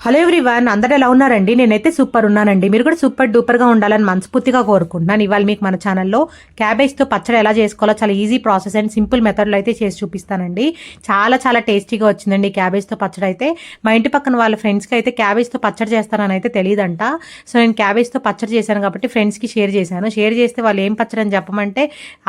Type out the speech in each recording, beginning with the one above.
Hello everyone అందరూ ఎలా ఉన్నారండి? నేనైతే సూపర్ ఉన్నానండి. మీరు కూడా సూపర్ డూపర్గా ఉండాలని మనస్ఫూర్తిగా కోరుకుంటున్నాను. ఇవాళ మీకు మన ఛానల్లో క్యాబేజ్తో పచ్చడి ఎలా చేసుకోవాలో చాలా ఈజీ ప్రాసెస్ అండ్ సింపుల్ మెథడ్లో అయితే చేసి చూపిస్తానండి. చాలా చాలా టేస్టీగా వచ్చిందండి క్యాబేజ్తో పచ్చడి అయితే. మా ఇంటి పక్కన వాళ్ళ ఫ్రెండ్స్కి అయితే క్యాబేజ్తో పచ్చడి చేస్తానని అయితే తెలియదంట సో నేను క్యాబేజ్తో పచ్చడి చేశాను కాబట్టి ఫ్రెండ్స్కి షేర్ చేశాను. షేర్ చేస్తే వాళ్ళు ఏం పచ్చడి అని చెప్పమంటే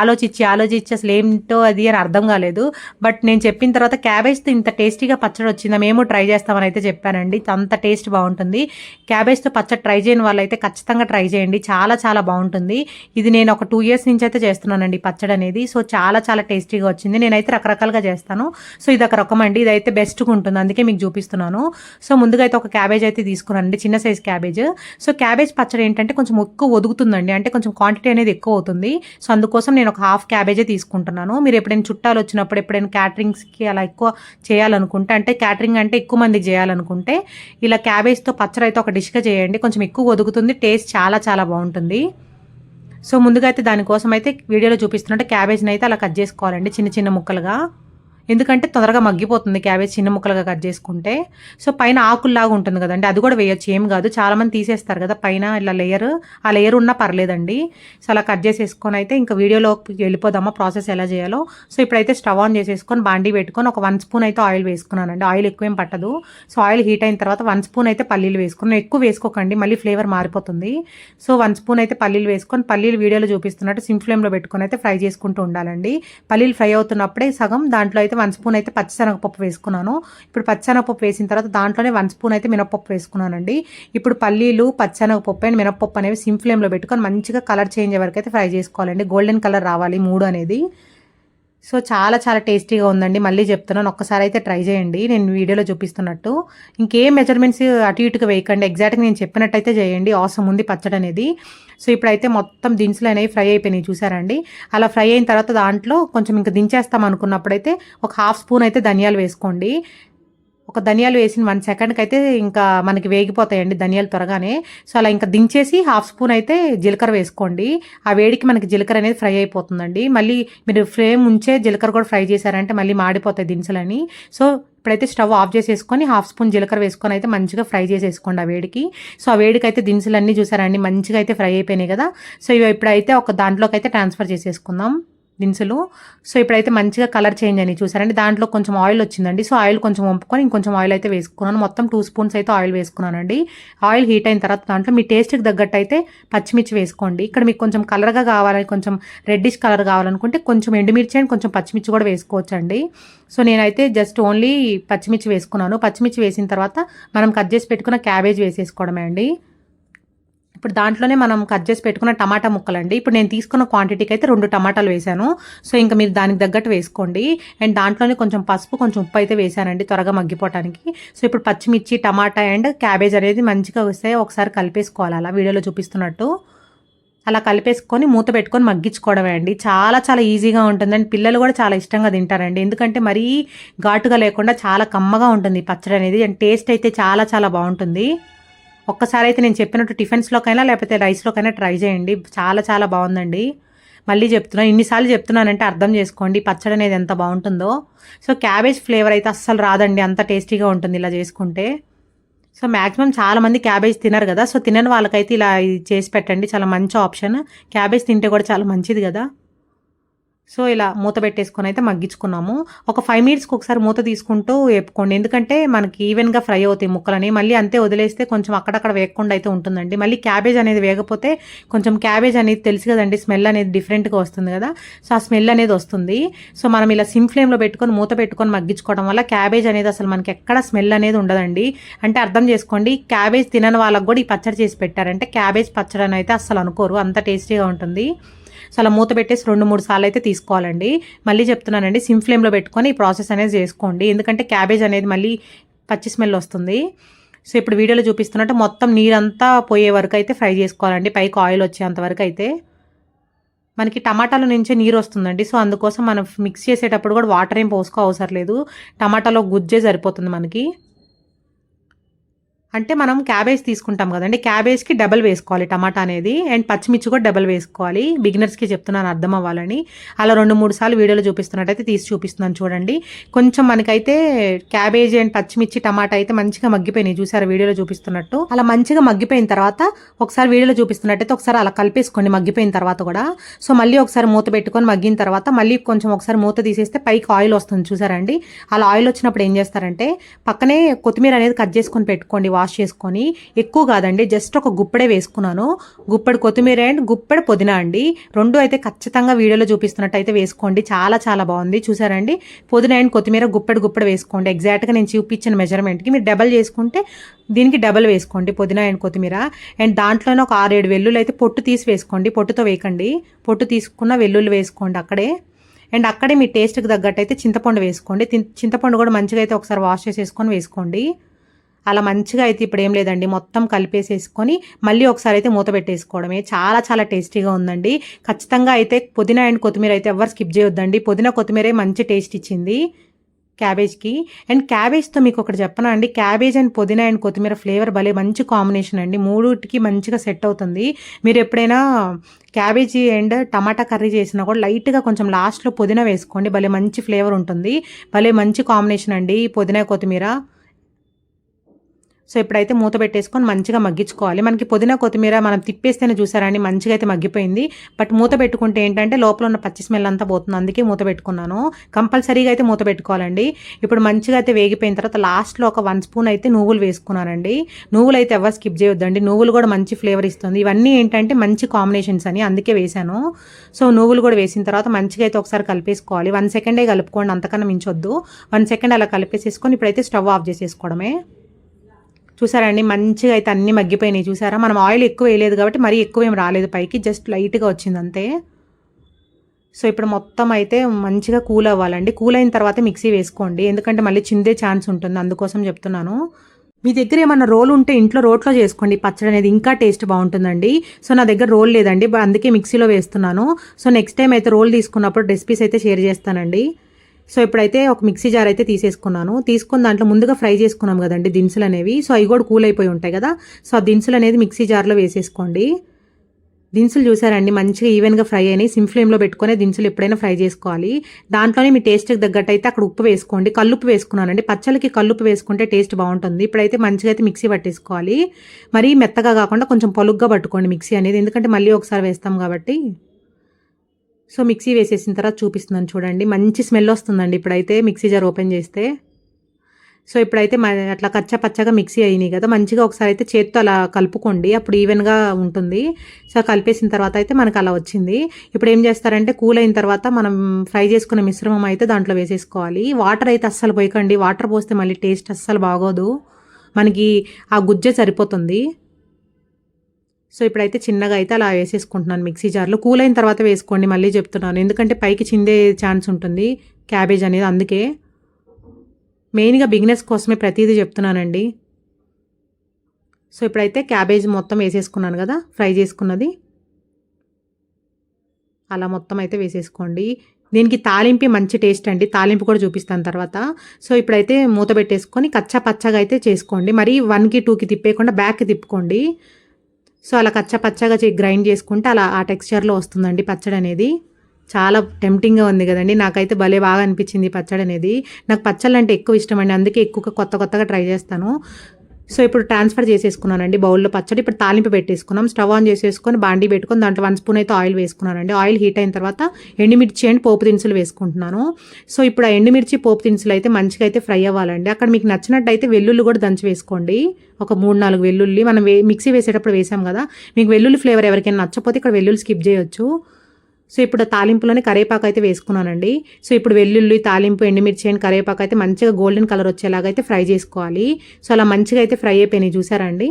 ఆలోచించి ఆలోచించి అసలు ఏంటో అది అని అర్థం కాలేదు. బట్ నేను చెప్పిన తర్వాత క్యాబేజ్తో ఇంత టేస్టీగా పచ్చడి వచ్చిందా మేము ట్రై చేస్తామని అయితే చెప్పానండి. అంత టేస్ట్ బాగుంటుంది. క్యాబేజ్తో పచ్చడి ట్రై చేయని వాళ్ళైతే ఖచ్చితంగా ట్రై చేయండి. చాలా చాలా బాగుంటుంది. ఇది నేను ఒక టూ ఇయర్స్ నుంచి అయితే చేస్తున్నానండి పచ్చడి అనేది. సో చాలా చాలా టేస్టీగా వచ్చింది. నేనైతే రకరకాలుగా చేస్తాను. సో ఇది ఒక రకం అండి. ఇదైతే బెస్ట్గా ఉంటుంది. అందుకే మీకు చూపిస్తున్నాను. సో ముందుగా అయితే ఒక క్యాబేజ్ అయితే తీసుకున్నానండి చిన్న సైజ్ క్యాబేజ్. సో క్యాబేజ్ పచ్చడి ఏంటంటే కొంచెం ఎక్కువ ఒదుగుతుందండి అంటే కొంచెం క్వాంటిటీ అనేది ఎక్కువ అవుతుంది. సో అందుకోసం నేను ఒక హాఫ్ క్యాబేజే తీసుకుంటున్నాను. మీరు ఎప్పుడైనా చుట్టాలు వచ్చినప్పుడు ఎప్పుడైనా క్యాటరింగ్స్కి అలా ఎక్కువ చేయాలనుకుంటే అంటే క్యాటరింగ్ అంటే ఎక్కువ మందికి చేయాలనుకుంటే ఇలా క్యాబేజ్తో పచ్చడి అయితే ఒక డిష్గా చేయండి. కొంచెం ఎక్కువ ఒదుగుతుంది. టేస్ట్ చాలా చాలా బాగుంటుంది. సో ముందుగా అయితే దానికోసం అయితే వీడియోలో చూపిస్తున్నట్టు క్యాబేజ్ని అయితే అలా కట్ చేసుకోవాలండి చిన్న చిన్న ముక్కలుగా. ఎందుకంటే తొందరగా మగ్గిపోతుంది క్యాబేజ్ చిన్న ముక్కలుగా కట్ చేసుకుంటే. సో పైన ఆకుల్లాగా ఉంటుంది కదండి. అది కూడా వేయొచ్చు. ఏం కాదు. చాలామంది తీసేస్తారు కదా పైన ఇలా లేయర్. ఆ లేయర్ ఉన్నా పర్లేదండి. సో అలా కట్ చేసేసుకొని అయితే ఇంకా వీడియోలోకి వెళ్ళిపోదామా ప్రాసెస్ ఎలా చేయాలో. సో ఇప్పుడైతే స్టవ్ ఆన్ చేసేసుకొని బాండీ పెట్టుకొని ఒక వన్ స్పూన్ అయితే ఆయిల్ వేసుకున్నానండి. ఆయిల్ ఎక్కువేం పట్టదు. సో ఆయిల్ హీట్ అయిన తర్వాత వన్ స్పూన్ అయితే పల్లీలు వేసుకున్నాను. ఎక్కువ వేసుకోకండి. మళ్ళీ ఫ్లేవర్ మారిపోతుంది. సో వన్ స్పూన్ అయితే పల్లీలు వేసుకొని పల్లీలు వీడియోలో చూపిస్తున్నట్టు సిమ్ ఫ్లేమ్లో పెట్టుకొని అయితే ఫ్రై చేసుకుంటూ ఉండాలండి. పల్లీలు ఫ్రై అవుతున్నప్పుడే సగం దాంట్లో అయితే వన్ స్పూన్ అయితే పచ్చిశనగపప్పు వేసుకున్నాను. ఇప్పుడు పచ్చిశనగపప్పు వేసిన తర్వాత దాంట్లోనే వన్ స్పూన్ అయితే మినపప్పు వేసుకున్నానండి. ఇప్పుడు పల్లీలు పచ్చిశనగపప్పు అండ్ మినపప్పు అనేవి సిమ్ ఫ్లేమ్లో పెట్టుకొని మంచిగా కలర్ చేంజ్ వరకు అయితే ఫ్రై చేసుకోవాలండి. గోల్డెన్ కలర్ రావాలి మూడు అనేది. సో చాలా చాలా టేస్టీగా ఉందండి. మళ్ళీ చెప్తున్నాను ఒక్కసారి అయితే ట్రై చేయండి. నేను వీడియోలో చూపిస్తున్నట్టు. ఇంకేం మెజర్మెంట్స్ అటు ఇటుగా వేయకండి. ఎగ్జాక్ట్గా నేను చెప్పినట్టయితే చేయండి. అవసరం ఉంది పచ్చడి అనేది. సో ఇప్పుడైతే మొత్తం దినుసులు అనేవి ఫ్రై అయిపోయినాయి చూసారండి? అలా ఫ్రై అయిన తర్వాత దాంట్లో కొంచెం ఇంకా దించేస్తాం అనుకున్నప్పుడైతే ఒక హాఫ్ స్పూన్ అయితే ధనియాలు వేసుకోండి. ఒక ధనియాలు వేసిన వన్ సెకండ్కి అయితే ఇంకా మనకి వేగిపోతాయండి ధనియాలు త్వరగానే. సో అలా ఇంకా దించేసి హాఫ్ స్పూన్ అయితే జీలకర్ర వేసుకోండి. ఆ వేడికి మనకి జీలకర్ర అనేది ఫ్రై అయిపోతుందండి. మళ్ళీ మీరు ఫ్లేమ్ ఉంచే జీలకర్ర కూడా ఫ్రై చేశారంటే మళ్ళీ మాడిపోతాయి దినుసులని సో ఇప్పుడైతే స్టవ్ ఆఫ్ చేసేసుకొని హాఫ్ స్పూన్ జీలకర్ర వేసుకొని అయితే మంచిగా ఫ్రై చేసేసుకోండి ఆ వేడికి. సో ఆ వేడికి అయితే దినుసులన్నీ చూసారండి మంచిగా అయితే ఫ్రై అయిపోయినాయి కదా. సో ఇవి ఇప్పుడైతే ఒక దాంట్లోకి అయితే ట్రాన్స్ఫర్ చేసేసుకుందాం. దినుసులు. సో ఇప్పుడైతే మంచిగా కలర్ చేంజ్ అని చూసారండి? దాంట్లో కొంచెం ఆయిల్ వచ్చిందండి. సో ఆయిల్ కొంచెం వంపుకొని ఇంకొంచెం ఆయిల్ అయితే వేసుకున్నాను. మొత్తం టూ స్పూన్స్ అయితే ఆయిల్ వేసుకున్నానండి. ఆయిల్ హీట్ అయిన తర్వాత దాంట్లో మీ టేస్ట్కి తగ్గట్టు అయితే పచ్చిమిర్చి వేసుకోండి. ఇక్కడ మీకు కొంచెం కలర్గా కావాలని కొంచెం రెడ్డిష్ కలర్ కావాలనుకుంటే కొంచెం ఎండుమిర్చి అండ్ కొంచెం పచ్చిమిర్చి కూడా వేసుకోవచ్చండి. సో నేనైతే జస్ట్ ఓన్లీ పచ్చిమిర్చి వేసుకున్నాను. పచ్చిమిర్చి వేసిన తర్వాత మనం కట్ చేసి పెట్టుకున్న క్యాబేజ్ వేసేసుకోవడమే అండి. ఇప్పుడు దాంట్లోనే మనం కట్ చేసి పెట్టుకున్న టమాటా ముక్కలండి. ఇప్పుడు నేను తీసుకున్న క్వాంటిటీకి అయితే రెండు టమాటాలు వేశాను. సో ఇంకా మీరు దానికి తగ్గట్టు వేసుకోండి. అండ్ దాంట్లోనే కొంచెం పసుపు కొంచెం ఉప్పు అయితే వేశానండి త్వరగా మగ్గిపోవటానికి. సో ఇప్పుడు పచ్చిమిర్చి టమాటా అండ్ క్యాబేజ్ అనేది మంచిగా వస్తే ఒకసారి కలిపేసుకోవాలి. అలా వీడియోలో చూపిస్తున్నట్టు. అలా కలిపేసుకొని మూత పెట్టుకొని మగ్గించుకోవడమే అండి. చాలా చాలా ఈజీగా ఉంటుంది అండ్ పిల్లలు కూడా చాలా ఇష్టంగా తింటారండి. ఎందుకంటే మరీ ఘాటుగా లేకుండా చాలా కమ్మగా ఉంటుంది పచ్చడి అనేది. అండ్ టేస్ట్ అయితే చాలా చాలా బాగుంటుంది. ఒక్కసారి అయితే నేను చెప్పినట్టు టిఫిన్స్లోకైనా లేకపోతే రైస్లోకైనా ట్రై చేయండి. చాలా చాలా బాగుందండి. మళ్ళీ చెప్తున్నాను ఇన్నిసార్లు చెప్తున్నానంటే అర్థం చేసుకోండి పచ్చడి అనేది ఎంత బాగుంటుందో. సో క్యాబేజ్ ఫ్లేవర్ అయితే అస్సలు రాదండి. అంత టేస్టీగా ఉంటుంది ఇలా చేసుకుంటే. సో మ్యాక్సిమం చాలామంది క్యాబేజ్ తినరు కదా. సో తినని వాళ్ళకైతే ఇలా చేసి పెట్టండి. చాలా మంచి ఆప్షన్. క్యాబేజ్ తింటే కూడా చాలా మంచిది కదా. సో ఇలా మూత పెట్టేసుకొని అయితే మగ్గించుకున్నాము. ఒక ఫైవ్ మినిట్స్కి ఒకసారి మూత తీసుకుంటూ వేపుకోండి. ఎందుకంటే మనకి ఈవెన్గా ఫ్రై అవుతాయి ముక్కలని. మళ్ళీ అంతే వదిలేస్తే కొంచెం అక్కడక్కడ వేయకుండా అయితే ఉంటుందండి. మళ్ళీ క్యాబేజ్ అనేది వేగపోతే కొంచెం క్యాబేజ్ అనేది తెలుసు కదండి. స్మెల్ అనేది డిఫరెంట్గా వస్తుంది కదా. సో ఆ స్మెల్ అనేది వస్తుంది. సో మనం ఇలా సిమ్ ఫ్లేమ్లో పెట్టుకొని మూత పెట్టుకొని మగ్గించుకోవడం వల్ల క్యాబేజ్ అనేది అసలు మనకి ఎక్కడ స్మెల్ అనేది ఉండదండి. అంటే అర్థం చేసుకోండి. క్యాబేజ్ తినని వాళ్ళకి కూడా ఈ పచ్చడి చేసి పెట్టారంటే క్యాబేజ్ పచ్చడి అని అయితే అసలు అనుకోరు. అంత టేస్టీగా ఉంటుంది. సో అలా మూత పెట్టేసి రెండు మూడు సార్లు అయితే తీసుకోవాలండి. మళ్ళీ చెప్తున్నానండి సిమ్ ఫ్లేమ్లో పెట్టుకొని ఈ ప్రాసెస్ అనేది చేసుకోండి. ఎందుకంటే క్యాబేజ్ అనేది మళ్ళీ పచ్చి స్మెల్ వస్తుంది. సో ఇప్పుడు వీడియోలో చూపిస్తున్నట్టు మొత్తం నీరంతా పోయే వరకు అయితే ఫ్రై చేసుకోవాలండి. పైకి ఆయిల్ వచ్చేంత వరకు అయితే. మనకి టమాటాల నుంచే నీరు వస్తుందండి. సో అందుకోసం మనం మిక్స్ చేసేటప్పుడు కూడా వాటర్ ఏం పోసుకో అవసరం లేదు. టమాటాలో గుజ్జే సరిపోతుంది మనకి. అంటే మనం క్యాబేజ్ తీసుకుంటాం కదండి. క్యాబేజ్కి డబల్ వేసుకోవాలి టమాటా అనేది. అండ్ పచ్చిమిర్చి కూడా డబల్ వేసుకోవాలి. బిగినర్స్కి చెప్తున్నాను అర్థం అవ్వాలని. అలా రెండు మూడు సార్లు వీడియోలో చూపిస్తున్నట్టయితే తీసి చూపిస్తున్నాను చూడండి. కొంచెం మనకైతే క్యాబేజ్ అండ్ పచ్చిమిర్చి టమాటా అయితే మంచిగా మగ్గిపోయినాయి. చూసారు వీడియోలో చూపిస్తున్నట్టు. అలా మంచిగా మగ్గిపోయిన తర్వాత ఒకసారి వీడియోలో చూపిస్తున్నట్టయితే ఒకసారి అలా కలిపేసుకోండి. మగ్గిపోయిన తర్వాత కూడా. సో మళ్ళీ ఒకసారి మూత పెట్టుకొని మగ్గిన తర్వాత మళ్ళీ కొంచెం ఒకసారి మూత తీసేస్తే పైకి ఆయిల్ వస్తుంది. చూసారండి అలా ఆయిల్ వచ్చినప్పుడు ఏం చేస్తారంటే పక్కనే కొత్తిమీర అనేది కట్ చేసుకొని పెట్టుకోండి. వాష్ చేసుకొని ఎక్కువ కాదండి జస్ట్ ఒక గుప్పెడే వేసుకున్నాను. గుప్పెడు కొత్తిమీర అండ్ గుప్పెడు పుదీనా అండి. రెండు అయితే ఖచ్చితంగా వీడియోలో చూపిస్తున్నట్టు అయితే వేసుకోండి. చాలా చాలా బాగుంది. చూసారండి? పుదీనా అండ్ కొత్తిమీర గుప్పెడు గుప్పెడు వేసుకోండి. ఎగ్జాక్ట్గా నేను చూపించిన మెజర్మెంట్కి మీరు డబల్ చేసుకుంటే దీనికి డబల్ వేసుకోండి పుదీనా అండ్ కొత్తిమీర. అండ్ దాంట్లోనే ఒక ఆరేడు వెల్లుల్లి అయితే పొట్టు తీసి వేసుకోండి. పొట్టుతో వేయకండి. పొట్టు తీసుకున్న వెల్లుల్లి వేసుకోండి అక్కడే. అండ్ అక్కడే మీ టేస్ట్కి తగ్గట్టు అయితే చింతపండు వేసుకోండి. చింతపండు కూడా మంచిగా అయితే ఒకసారి వాష్ చేసేసుకొని వేసుకోండి. అలా మంచిగా అయితే ఇప్పుడు ఏం లేదండి. మొత్తం కలిపేసేసుకొని మళ్ళీ ఒకసారి అయితే మూత పెట్టేసుకోవడమే. చాలా చాలా టేస్టీగా ఉందండి. ఖచ్చితంగా అయితే పుదీనా అండ్ కొత్తిమీర అయితే ఎవరు స్కిప్ చేయొద్దండి. పుదీనా కొత్తిమీరే మంచి టేస్ట్ ఇచ్చింది క్యాబేజ్కి. అండ్ క్యాబేజ్తో మీకు ఒకటి చెప్పనా అండి? క్యాబేజ్ అండ్ పుదీనా అండ్ కొత్తిమీర ఫ్లేవర్ భలే మంచి కాంబినేషన్ అండి. మూడుటికి మంచిగా సెట్ అవుతుంది. మీరు ఎప్పుడైనా క్యాబేజీ అండ్ టమాటా కర్రీ చేసినా కూడా లైట్గా కొంచెం లాస్ట్లో పుదీనా వేసుకోండి. భలే మంచి ఫ్లేవర్ ఉంటుంది. భలే మంచి కాంబినేషన్ అండి. పుదీనా కొత్తిమీర. సో ఇప్పుడైతే మూత పెట్టేసుకొని మంచిగా మగ్గించుకోవాలి. మనకి పుదీనా కొత్తిమీర మనం తిప్పేస్తేనే చూసారండి మంచిగా అయితే మగ్గిపోయింది. బట్ మూత పెట్టుకుంటే ఏంటంటే లోపల ఉన్న పచ్చి స్మెల్ అంతా పోతుంది. అందుకే మూత పెట్టుకున్నాను. కంపల్సరీగా అయితే మూత పెట్టుకోవాలండి. ఇప్పుడు మంచిగా అయితే వేగిపోయిన తర్వాత లాస్ట్లో ఒక వన్ స్పూన్ అయితే నువ్వులు వేసుకున్నానండి. నువ్వులు అయితే ఎవరు స్కిప్ చేయొద్దండి. నువ్వులు కూడా మంచి ఫ్లేవర్ ఇస్తుంది. ఇవన్నీ ఏంటంటే మంచి కాంబినేషన్స్ అని అందుకే వేశాను. సో నువ్వులు కూడా వేసిన తర్వాత మంచిగా అయితే ఒకసారి కలిపేసుకోవాలి. వన్ సెకండే కలుపుకోండి అంతకన్నా మించొద్దు. వన్ సెకండ్ అలా కలిపేసేసుకొని ఇప్పుడైతే స్టవ్ ఆఫ్ చేసేసుకోవడమే. చూసారండి మంచిగా అయితే అన్నీ మగ్గిపోయినాయి. చూసారా? మనం ఆయిల్ ఎక్కువ వేయలేదు కాబట్టి మరీ ఎక్కువ ఏం రాలేదు పైకి జస్ట్ లైట్గా వచ్చింది అంతే. సో ఇప్పుడు మొత్తం అయితే మంచిగా కూల్ అవ్వాలండి. కూల్ అయిన తర్వాత మిక్సీ వేసుకోండి. ఎందుకంటే మళ్ళీ చిందే ఛాన్స్ ఉంటుంది. అందుకోసం చెప్తున్నాను. మీ దగ్గర ఏమన్నా రోల్ ఉంటే ఇంట్లో రోట్లో చేసుకోండి. పచ్చడి అనేది ఇంకా టేస్ట్ బాగుంటుందండి. సో నా దగ్గర రోల్ లేదండి. అందుకే మిక్సీలో వేస్తున్నాను. సో నెక్స్ట్ టైం అయితే రోల్ తీసుకున్నప్పుడు రెసిపీస్ అయితే షేర్ చేస్తానండి. సో ఇప్పుడైతే ఒక మిక్సీ జార్ అయితే తీసేసుకున్నాను. తీసుకున్న దాంట్లో ముందుగా ఫ్రై చేసుకున్నాం కదండి దినుసులు అనేవి. సో అవి కూడా కూల్ అయిపోయి ఉంటాయి కదా. సో ఆ దినుసులు అనేది మిక్సీ జార్లో వేసేసుకోండి. దినుసులు చూసారండి మంచిగా ఈవెన్గా ఫ్రై అయినాయి. సిమ్ ఫ్లేమ్లో పెట్టుకొని దినుసులు ఎప్పుడైనా ఫ్రై చేసుకోవాలి. దాంట్లోనే మీ టేస్ట్కి తగ్గట్టు అయితే అక్కడ ఉప్పు వేసుకోండి. కల్లుప్పు వేసుకున్నానండి. పచ్చళ్ళకి కల్లుప్పు వేసుకుంటే టేస్ట్ బాగుంటుంది. ఇప్పుడైతే మంచిగా అయితే మిక్సీ పట్టేసుకోవాలి. మరీ మెత్తగా కాకుండా కొంచెం పొలుగ్గా పట్టుకోండి మిక్సీ అనేది. ఎందుకంటే మళ్ళీ ఒకసారి వేస్తాం కాబట్టి. సో మిక్సీ వేసేసిన తర్వాత చూపిస్తున్నాను చూడండి. మంచి స్మెల్ వస్తుందండి ఇప్పుడైతే మిక్సీ జార్ ఓపెన్ చేస్తే. సో ఇప్పుడైతే మ- అట్లా కచ్చా పచ్చగా మిక్సీ అయినాయి కదా మంచిగా ఒకసారి అయితే చేత్తో అలా కలుపుకోండి. అప్పుడు ఈవెన్గా ఉంటుంది. సో కలిపేసిన తర్వాత అయితే మనకు అలా వచ్చింది. ఇప్పుడు ఏం చేస్తారంటే కూల్ అయిన తర్వాత మనం ఫ్రై చేసుకున్న మిశ్రమం అయితే దాంట్లో వేసేసుకోవాలి. వాటర్ అయితే అస్సలు పోయకండి. వాటర్ పోస్తే మళ్ళీ టేస్ట్ అస్సలు బాగోదు. మనకి ఆ గుజ్జే సరిపోతుంది. సో ఇప్పుడైతే చిన్నగా అయితే అలా వేసేసుకుంటున్నాను మిక్సీ జార్లో. కూల్ అయిన తర్వాత వేసుకోండి మళ్ళీ చెప్తున్నాను. ఎందుకంటే పైకి చిందే ఛాన్స్ ఉంటుంది క్యాబేజ్ అనేది అందుకే. మెయిన్గా బిగ్నెస్ కోసమే ప్రతిదీ చెప్తున్నానండి. సో ఇప్పుడైతే క్యాబేజ్ మొత్తం వేసేసుకున్నాను కదా ఫ్రై చేసుకున్నది. అలా మొత్తం అయితే వేసేసుకోండి. దీనికి తాలింపు మంచి టేస్ట్ అండి. తాలింపు కూడా చూపిస్తాను తర్వాత. సో ఇప్పుడైతే మూత పెట్టేసుకొని కచ్చా పచ్చగా అయితే చేసుకోండి. మరి వన్కి టూకి తిప్పేయకుండా బ్యాక్కి తిప్పుకోండి. సో అలా కచ్చ పచ్చగా చే- గ్రైండ్ చేసుకుంటే అలా ఆ టెక్స్చర్లో వస్తుందండి పచ్చడి అనేది. చాలా టెంప్టింగ్గా ఉంది కదండి. నాకైతే భలే బాగా అనిపించింది పచ్చడి అనేది. నాకు పచ్చళ్ళు అంటే ఎక్కువ ఇష్టం అండి. అందుకే ఎక్కువగా కొత్త కొత్తగా ట్రై చేస్తాను. సో ఇప్పుడు ట్రాన్స్ఫర్ చేసేసుకున్నానండి బౌల్లో పచ్చడి. ఇప్పుడు తాలింపు పెట్టేసుకున్నాం. స్టవ్ ఆన్ చేసేసుకొని బాండీ పెట్టుకొని దాంట్లో వన్ స్పూన్ అయితే ఆయిల్ వేసుకున్నానండి. ఆయిల్ హీట్ అయిన తర్వాత ఎండుమిర్చి అండ్ పోపు దినుసులు వేసుకుంటున్నాను. సో ఇప్పుడు ఆ ఎండుమిర్చి పోపు దినుసులు అయితే మంచిగా అయితే ఫ్రై అవ్వాలండి. అక్కడ మీకు నచ్చినట్టయితే వెల్లుల్లి కూడా దంచి వేసుకోండి. ఒక మూడు నాలుగు వెల్లుల్లి మనం మిక్సీ వేసేటప్పుడు వేసాం కదా. మీకు వెల్లుల్లి ఫ్లేవర్ ఎవరికైనా నచ్చకపోతే ఇక్కడ వెల్లుల్లి స్కిప్ చేయొచ్చు. సో ఇప్పుడు తాలింపులోనే కరేపాకు అయితే వేసుకున్నానండి. సో ఇప్పుడు వెల్లుల్లి తాలింపు ఎండుమిర్చి అండ్ కరేపాకు అయితే మంచిగా గోల్డెన్ కలర్ వచ్చేలాగా అయితే ఫ్రై చేసుకోవాలి. సో అలా మంచిగా అయితే ఫ్రై అయిపోయినాయి చూసారా అండి?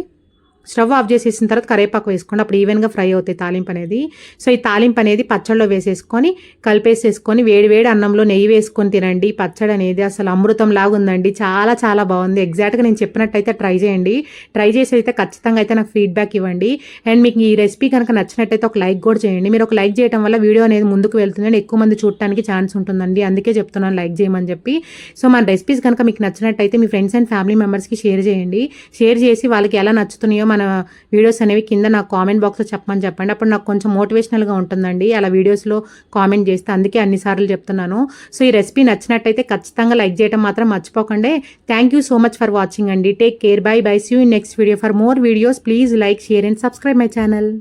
స్టవ్ ఆఫ్ చేసేసిన తర్వాత కరేపాకు వేసుకోండి. అప్పుడు ఈవెన్గా ఫ్రై అవుతాయి తాలింపు అనేది. సో ఈ తాలింపు అనేది పచ్చడిలో వేసేసుకొని కలిపేసేసుకొని వేడివేడి అన్నంలో నెయ్యి వేసుకొని తినండి. పచ్చడి అనేది అసలు అమృతం లాగా ఉందండి. చాలా చాలా బాగుంది. ఎగ్జాక్ట్గా నేను చెప్పినట్టయితే ట్రై చేయండి. ట్రై చేసి అయితే ఖచ్చితంగా అయితే నాకు ఫీడ్బ్యాక్ ఇవ్వండి. అండ్ మీకు ఈ రెసిపీ కనుక నచ్చినట్టయితే ఒక లైక్ కూడా చేయండి. మీరు ఒక లైక్ చేయడం వల్ల వీడియో అనేది ముందుకు వెళ్తుందండి. ఎక్కువ మంది చూడటానికి ఛాన్స్ ఉంటుందండి. అందుకే చెప్తున్నాను లైక్ చేయమని చెప్పి. సో మన రెసిపీస్ కనుక మీకు నచ్చినట్టయితే మీ ఫ్రెండ్స్ అండ్ ఫ్యామిలీ మెంబర్స్కి షేర్ చేయండి. షేర్ చేసి వాళ్ళకి ఎలా నచ్చుతున్నాయో మన వీడియోస్ అనేవి కింద నాకు కామెంట్ బాక్స్లో చెప్పమని చెప్పండి. అప్పుడు నాకు కొంచెం మోటివేషనల్గా ఉంటుందండి. అలా వీడియోస్లో కామెంట్ చేస్తే అందుకే అన్నిసార్లు చెప్తున్నాను. సో ఈ రెసిపీ నచ్చినట్టయితే ఖచ్చితంగా లైక్ చేయడం మాత్రం మర్చిపోకండి. Thank you so much for watching అండి. Take care bye bye see you in next video for more videos please like share and subscribe my channel